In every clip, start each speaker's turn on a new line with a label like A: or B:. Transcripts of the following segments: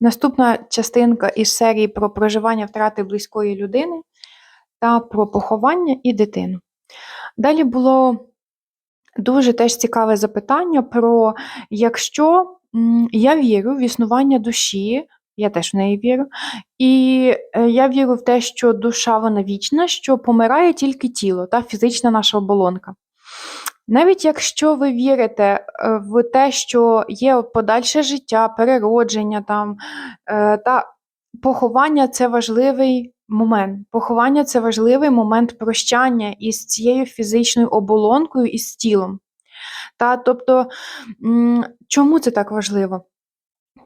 A: Наступна частинка із серії про проживання втрати близької людини та про поховання і дитину. Далі було дуже теж цікаве запитання про якщо я вірю в існування душі, я теж в неї вірю, і е, я вірю в те, що душа вона вічна, що помирає тільки тіло, та фізична наша оболонка. Навіть якщо ви вірите е, в те, що є подальше життя, переродження там, е, та поховання це важливий момент. Поховання це важливий момент прощання із цією фізичною оболонкою і з тілом. Та, тобто, чому це так важливо?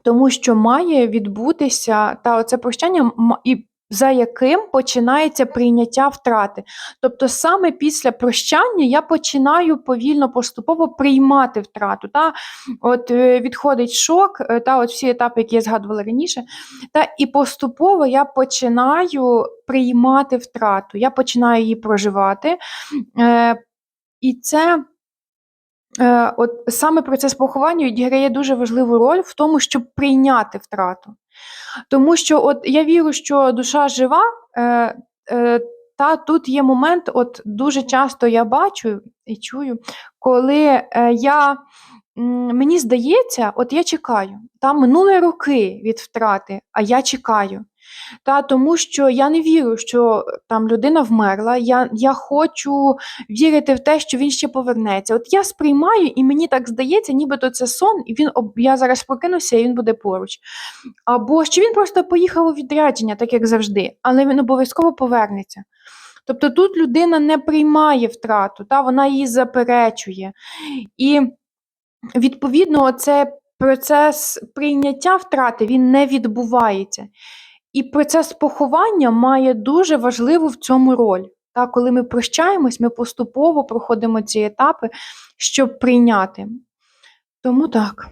A: Тому що має відбутися та оце прощання, і за яким починається прийняття втрати. Тобто саме після прощання я починаю повільно, поступово приймати втрату. Та? От е, відходить шок, е, та от всі етапи, які я згадувала раніше, та і поступово я починаю приймати втрату, я починаю її проживати. Е, і це от саме процес поховання відіграє дуже важливу роль в тому, щоб прийняти втрату. Тому що от я вірю, що душа жива, е, е, та тут є момент, от дуже часто я бачу і чую, коли е, я, мені здається, от я чекаю, там минули роки від втрати, а я чекаю. Та тому що я не вірю, що там людина вмерла. Я, я хочу вірити в те, що він ще повернеться. От я сприймаю, і мені так здається, нібито це сон, і він я зараз прокинуся, і він буде поруч. Або що він просто поїхав у відрядження, так як завжди, але він обов'язково повернеться. Тобто тут людина не приймає втрату, та вона її заперечує. І відповідно, це процес прийняття втрати він не відбувається. І процес поховання має дуже важливу в цьому роль. Та, коли ми прощаємось, ми поступово проходимо ці етапи, щоб прийняти. Тому так.